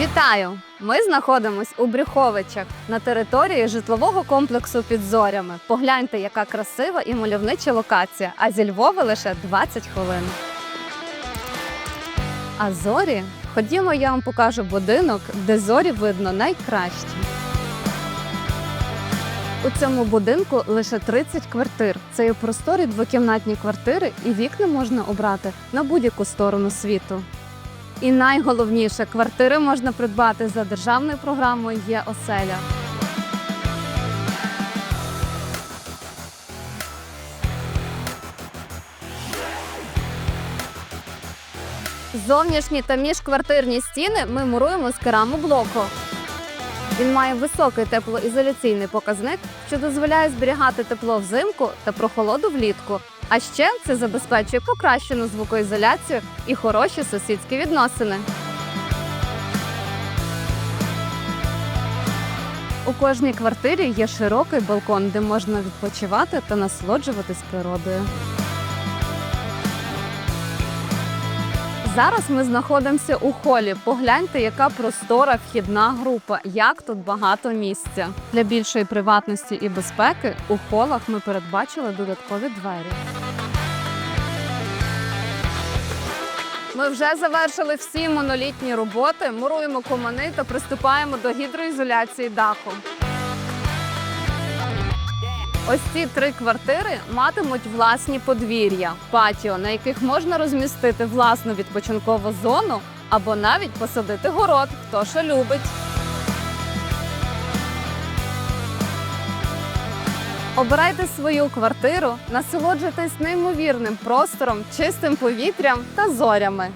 Вітаю! Ми знаходимось у Брюховичах на території житлового комплексу під зорями. Погляньте, яка красива і мальовнича локація, а зі Львова лише 20 хвилин. А зорі? Ходімо, я вам покажу будинок, де зорі видно найкраще. У цьому будинку лише 30 квартир. Це є просторі двокімнатні квартири, і вікна можна обрати на будь-яку сторону світу. І найголовніше, квартири можна придбати за державною програмою Є оселя. Зовнішні та міжквартирні стіни ми муруємо з керамоблоку. Він має високий теплоізоляційний показник, що дозволяє зберігати тепло взимку та прохолоду влітку. А ще це забезпечує покращену звукоізоляцію і хороші сусідські відносини. У кожній квартирі є широкий балкон, де можна відпочивати та насолоджуватись природою. Зараз ми знаходимося у холі. Погляньте, яка простора вхідна група, як тут багато місця. Для більшої приватності і безпеки у холах ми передбачили додаткові двері. Ми вже завершили всі монолітні роботи, муруємо комани та приступаємо до гідроізоляції даху. Ось ці три квартири матимуть власні подвір'я, патіо, на яких можна розмістити власну відпочинкову зону або навіть посадити город, хто що любить. Обирайте свою квартиру, насолоджуйтесь неймовірним простором, чистим повітрям та зорями.